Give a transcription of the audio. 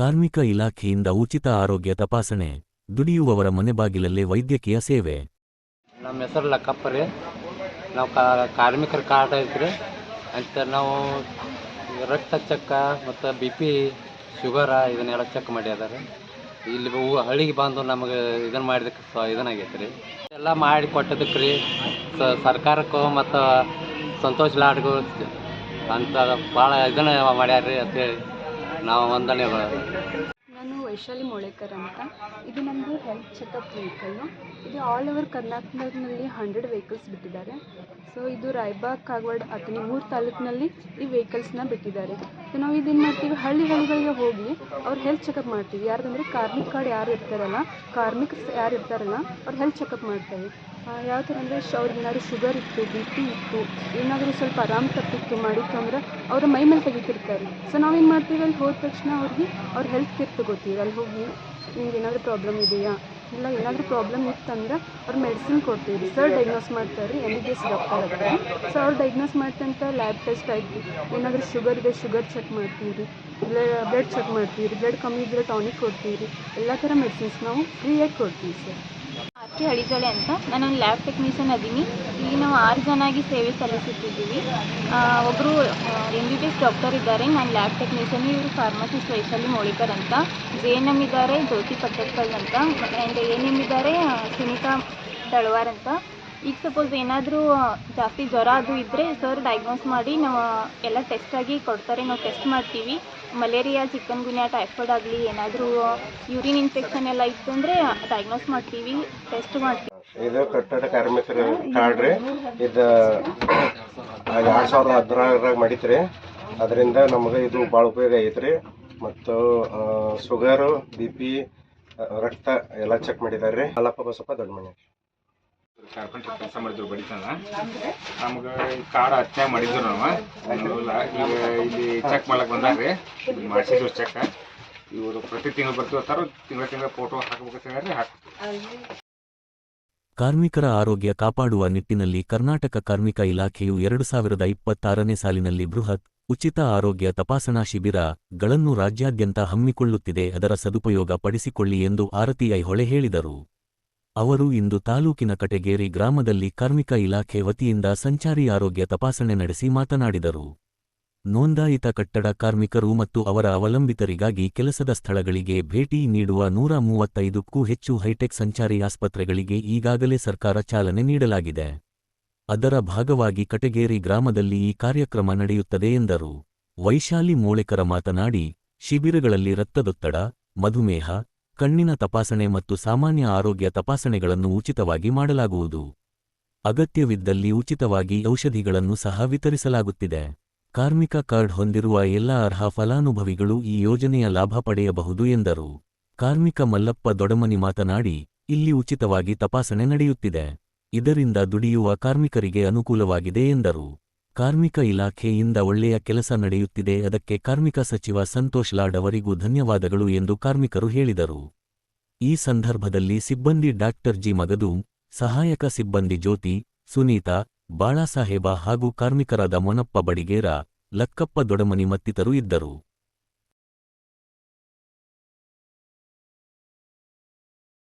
ಕಾರ್ಮಿಕ ಇಲಾಖೆಯಿಂದ ಉಚಿತ ಆರೋಗ್ಯ ತಪಾಸಣೆ, ದುಡಿಯುವವರ ಮನೆ ಬಾಗಿಲಲ್ಲೇ ವೈದ್ಯಕೀಯ ಸೇವೆ. ನಮ್ಮ ಹೆಸರು ಲಕ್ಕಪ್ಪ ರೀ. ನಾವು ಕಾರ್ಮಿಕರ ಕಾರ್ಡ್ ಐತ್ರಿ ಅಂತ ನಾವು ರಕ್ತ ಚೆಕ್ಕ ಮತ್ತು ಬಿ ಪಿ ಶುಗರ ಇದನ್ನೆಲ್ಲ ಚೆಕ್ ಮಾಡ್ಯಾರ ಇಲ್ಲಿ ಹಳ್ಳಿಗೆ ಬಂದು ನಮಗೆ ಇದನ್ನು ಮಾಡಿದಕ್ಕೆ ಸ ಇದನ್ನಾಗೈತೆ ರೀ. ಎಲ್ಲ ಮಾಡಿ ಕೊಟ್ಟದಕ್ಕೆ ರೀ. ಸರ್ಕಾರಕ್ಕೂ ಮತ್ತು ಸಂತೋಷ್ ಲಾಡ್ಗೂ ಅಂತ ಭಾಳ ಇದನ್ನ ಮಾಡ್ಯಾರ ರೀ ಅಂತೇಳಿ. ನಾವು ನಾನು ವೈಶಾಲಿ ಮೊಳೇಕರ್ ಅಂತ. ಇದು ನಮ್ಮದು ಹೆಲ್ತ್ ಚೆಕಪ್ ವೆಹಿಕಲ್ಲು ಇದು ಆಲ್ ಓವರ್ ಕರ್ನಾಟಕದಲ್ಲಿ ಹಂಡ್ರೆಡ್ ವೆಹಿಕಲ್ಸ್ ಬಿಟ್ಟಿದ್ದಾರೆ. ಸೊ ಇದು ರಾಯಬಾಗ್, ಕಾಗವಾಡ ಅಥವಾ ಮೂರು ತಾಲೂಕಿನಲ್ಲಿ ಈ ವೆಹಿಕಲ್ಸ್ನ ಬಿಟ್ಟಿದ್ದಾರೆ. ಸೊ ನಾವು ಇದೇನು ಮಾಡ್ತೀವಿ? ಹಳ್ಳಿ ಹಳ್ಳಿಗಳಿಗೆ ಹೋಗಿ ಅವ್ರ ಹೆಲ್ತ್ ಚೆಕಪ್ ಮಾಡ್ತೀವಿ. ಯಾರ್ದಂದ್ರೆ ಕಾರ್ಮಿಕ ಕಾರ್ಡ್ ಯಾರು ಇರ್ತಾರಲ್ಲ ಕಾರ್ಮಿಕರು ಯಾರು ಇರ್ತಾರಲ್ಲ, ಅವ್ರ ಹೆಲ್ತ್ ಚೆಕಪ್ ಮಾಡ್ತೇವೆ ಯಾವ ಥರ ಅಂದರೆ ಶ ಅವ್ರಿಗೆ ಏನಾದ್ರು ಶುಗರ್ ಇತ್ತು ಬಿ ಪಿ ಇತ್ತು, ಏನಾದರೂ ಸ್ವಲ್ಪ ಆರಾಮ್ ತಪ್ಪಿತ್ತು, ಮಾಡಿತ್ತು ಅಂದ್ರೆ ಅವ್ರ ಮೈ ಮೇಲೆ ತೆಗಿತಿರ್ತಾರೆ. ಸೊ ನಾವೇನು ಮಾಡ್ತೀವಿ ಅಲ್ಲಿ ಹೋದ ತಕ್ಷಣ ಅವ್ರಿಗೆ ಅವ್ರ ಹೆಲ್ತ್ ಕೇರ್ ತಗೋತೀವಿ. ಅಲ್ಲಿ ಹೋಗಿ ನಿಮ್ಗೆ ಏನಾದರೂ ಪ್ರಾಬ್ಲಮ್ ಇದೆಯಾ? ಇಲ್ಲ, ಏನಾದರೂ ಪ್ರಾಬ್ಲಮ್ ಇತ್ತಂದ್ರೆ ಅವ್ರು ಮೆಡಿಸಿನ್ ಕೊಡ್ತೀವಿ. ಸರ್ ಡೈಗ್ನೋಸ್ ಮಾಡ್ತಾರೆ M B B S doctor ಅದಕ್ಕೆ ಸೊ ಅವ್ರು ಡೈಗ್ನೋಸ್ ಮಾಡ್ತಂತ ಲ್ಯಾಬ್ ಟೆಸ್ಟ್ ಆಯಿತು. ಏನಾದರೂ ಶುಗರ್ ಇದೆ ಶುಗರ್ ಚೆಕ್ ಮಾಡ್ತೀವಿ ರೀ ಬ್ಲಡ್ ಚೆಕ್ ಮಾಡ್ತೀವಿ ಬ್ಲಡ್ ಕಮ್ಮಿ ಇದ್ದರೆ ಟಾನಿಕ್ ಕೊಡ್ತೀವಿ ಎಲ್ಲ ಥರ ಮೆಡಿಸಿನ್ಸ್ ನಾವು ಫ್ರೀಯಾಗಿ ಕೊಡ್ತೀವಿ ಸರ್ ಆರ್ ಕೆ ಹಳಿಜಳೆ ಅಂತ. ನಾನೊಂದು ಲ್ಯಾಬ್ ಟೆಕ್ನಿಷಿಯನ್ ಅದೀನಿ. ಇಲ್ಲಿ ನಾವು ಆರು ಜನ ಆಗಿ ಸೇವೆ ಸಲ್ಲಿಸುತ್ತಿದ್ದೀವಿ. ಒಬ್ಬರು M B B S doctor ಇದ್ದಾರೆ. ನಾನು ಲ್ಯಾಬ್ ಟೆಕ್ನಿಷಿಯನ್ ಇವರು ಫಾರ್ಮಸಿಸ್ಟ್ ವೈಶಾಲಿ ಮೋಳಿಕರ್ ಅಂತ. ಜೆ ಎನ್ ಎಂ ಇದ್ದಾರೆ, ಜ್ಯೋತಿ ಪಟ್ಟದ್ಕಲ್ ಅಂತ. ಆ್ಯಂಡ್ ಎನ್ ಎಂ ಇದ್ದಾರೆ, ಸುನೀತಾ ತಳವಾರ್ ಅಂತ. ಈಗ ಸಪೋಸ್ ಏನಾದರೂ ಜಾಸ್ತಿ ಜ್ವರ ಅದು ಇದ್ದರೆ ಸರ್ ಡಯಾಗ್ನೋಸ್ ಮಾಡಿ ನಾವು ಎಲ್ಲ ಟೆಸ್ಟ್ ಆಗಿ ಕೊಡ್ತಾರೆ. ನಾವು ಟೆಸ್ಟ್ ಮಾಡ್ತೀವಿ. ಮಲೇರಿಯಾ ಚಿಕನ್ ಗುನ್ಯಾ ಟೈಫಾಯ್ಡ್ ಆಗಲಿ, ಏನಾದರೂ ಯೂರಿನ್ ಇನ್ಫೆಕ್ಷನ್ ಎಲ್ಲ ಇತ್ತು ಅಂದರೆ ಡಯಾಗ್ನೋಸ್ ಮಾಡ್ತೀವಿ ಟೆಸ್ಟ್ ಮಾಡ್ತೀವಿ. ಇದು ಕಟ್ಟಡ ಕಾರ್ಮಿಕರ ಕಾರ್ಡ್ ರೀ ಇದು ಎರಡು ಸಾವಿರದ ಹದಿನಾರರಾಗ ಮಾಡಿತ್ರಿ ಅದರಿಂದ ನಮಗೆ ಇದು ಭಾಳ ಉಪಯೋಗ ಐತ್ರಿ. ಮತ್ತು ಶುಗರು ಬಿ ಪಿ ರಕ್ತ ಎಲ್ಲ ಚೆಕ್ ಮಾಡಿದ್ದಾರೆ ಅಲ್ಲಪ್ಪ ಬಸಪ್ಪ ದೊಡ್ಡ ಮನೆ ಕಾರ್ಪೆಂಟರ್ ಕೆಲಸ ಮಾಡಿದ್ರು ಬಡಿತನ. ನಮ್ಗೆ ಕಾರ್ಡ್ ಹತ್ತನೇ ಮಾಡಿದ್ರು ನಾವು. ಈಗ ಇಲ್ಲಿ ಚೆಕ್ ಮಾಡ್ಲಕ್ ಬಂದಾರ್ರಿ. ಮಾಡಿಸಿದ್ರು ಚೆಕ್ ಇವರು ಪ್ರತಿ ತಿಂಗಳು ಬರ್ತಿರ್ತಾರ ತಿಂಗಳ ತಿಂಗಳ ಫೋಟೋ ಹಾಕ್ಬೇಕಂತ ಹೇಳ್ರಿ ಹಾಕ್ ಕಾರ್ಮಿಕರ ಆರೋಗ್ಯ ಕಾಪಾಡುವ ನಿಟ್ಟಿನಲ್ಲಿ ಕರ್ನಾಟಕ ಕಾರ್ಮಿಕ ಇಲಾಖೆಯು ಎರಡು ಸಾವಿರದ ಇಪ್ಪತ್ತಾರನೇ ಸಾಲಿನಲ್ಲಿ ಬೃಹತ್ ಉಚಿತ ಆರೋಗ್ಯ ತಪಾಸಣಾ ಶಿಬಿರಗಳನ್ನು ರಾಜ್ಯಾದ್ಯಂತ ಹಮ್ಮಿಕೊಳ್ಳುತ್ತಿದೆ. ಅದರ ಸದುಪಯೋಗ ಪಡಿಸಿಕೊಳ್ಳಿ ಎಂದು ಆರತಿ ಹೊಳೆ ಹೇಳಿದರು. ಅವರು ಇಂದು ತಾಲೂಕಿನ ಕಟಗೇರಿ ಗ್ರಾಮದಲ್ಲಿ ಕಾರ್ಮಿಕ ಇಲಾಖೆ ವತಿಯಿಂದ ಸಂಚಾರಿ ಆರೋಗ್ಯ ತಪಾಸಣೆ ನಡೆಸಿ ಮಾತನಾಡಿದರು. ನೋಂದಾಯಿತ ಕಟ್ಟಡ ಕಾರ್ಮಿಕರು ಮತ್ತು ಅವರ ಅವಲಂಬಿತರಿಗಾಗಿ ಕೆಲಸದ ಸ್ಥಳಗಳಿಗೆ ಭೇಟಿ ನೀಡುವ ನೂರ ಮೂವತ್ತೈದಕ್ಕೂ ಹೆಚ್ಚು ಹೈಟೆಕ್ ಸಂಚಾರಿ ಆಸ್ಪತ್ರೆಗಳಿಗೆ ಈಗಾಗಲೇ ಸರ್ಕಾರ ಚಾಲನೆ ನೀಡಲಾಗಿದೆ. ಅದರ ಭಾಗವಾಗಿ ಕಟಗೇರಿ ಗ್ರಾಮದಲ್ಲಿ ಈ ಕಾರ್ಯಕ್ರಮ ನಡೆಯುತ್ತದೆ ಎಂದರು. ವೈಶಾಲಿ ಮೋಳೆಕರ ಮಾತನಾಡಿ, ಶಿಬಿರಗಳಲ್ಲಿ ರಕ್ತದೊತ್ತಡ, ಮಧುಮೇಹ ಕಣ್ಣಿನ ತಪಾಸಣೆ ಮತ್ತು ಸಾಮಾನ್ಯ ಆರೋಗ್ಯ ತಪಾಸಣೆಗಳನ್ನು ಉಚಿತವಾಗಿ ಮಾಡಲಾಗುವುದು. ಅಗತ್ಯವಿದ್ದಲ್ಲಿ ಉಚಿತವಾಗಿ ಔಷಧಿಗಳನ್ನು ಸಹ ವಿತರಿಸಲಾಗುತ್ತಿದೆ. ಕಾರ್ಮಿಕ ಕಾರ್ಡ್ ಹೊಂದಿರುವ ಎಲ್ಲ ಅರ್ಹ ಫಲಾನುಭವಿಗಳು ಈ ಯೋಜನೆಯ ಲಾಭ ಪಡೆಯಬಹುದು ಎಂದರು. ಕಾರ್ಮಿಕ ಮಲ್ಲಪ್ಪ ದೊಡಮನಿ ಮಾತನಾಡಿ, ಇಲ್ಲಿ ಉಚಿತವಾಗಿ ತಪಾಸಣೆ ನಡೆಯುತ್ತಿದೆ. ಇದರಿಂದ ದುಡಿಯುವ ಕಾರ್ಮಿಕರಿಗೆ ಅನುಕೂಲವಾಗಿದೆ ಎಂದರು. ಕಾರ್ಮಿಕ ಇಲಾಖೆಯಿಂದ ಒಳ್ಳೆಯ ಕೆಲಸ ನಡೆಯುತ್ತಿದೆ, ಅದಕ್ಕೆ ಕಾರ್ಮಿಕ ಸಚಿವ ಸಂತೋಷ್ ಲಾಡ್ ಅವರಿಗೂ ಧನ್ಯವಾದಗಳು ಎಂದು ಕಾರ್ಮಿಕರು ಹೇಳಿದರು. ಈ ಸಂದರ್ಭದಲ್ಲಿ ಸಿಬ್ಬಂದಿ ಡಾಕ್ಟರ್ ಜಿ ಮಗದು, ಸಹಾಯಕ ಸಿಬ್ಬಂದಿ ಜ್ಯೋತಿ, ಸುನೀತಾ, ಬಾಳಾಸಾಹೇಬ ಹಾಗೂ ಕಾರ್ಮಿಕರಾದ ಮೊನಪ್ಪ ಬಡಿಗೇರ, ಲಕ್ಕಪ್ಪ ದೊಡಮನಿ ಮತ್ತಿತರು ಇದ್ದರು.